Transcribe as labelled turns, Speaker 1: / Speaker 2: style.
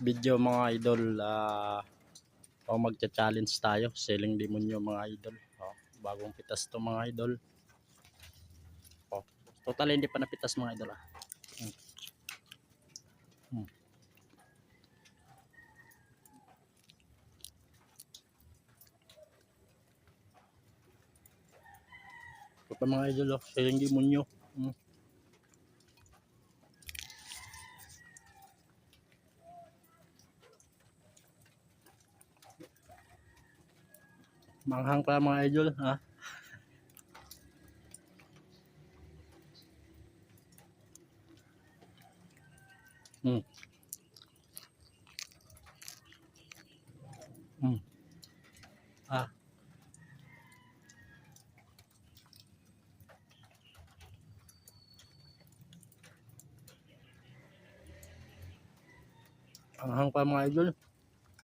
Speaker 1: video mga idol, ah o magcha-challenge tayo, selling demonyo mga idol. Oh, bagong pitas to mga idol. Oh, total hindi pa napitas mga idol ah. Hmm. Hmm. Ito pa mga idol, oh, selling demonyo. Hmm. Manghang pa mga idol, ha? Hmm. Hmm. Ah. Manghang pa mga idol.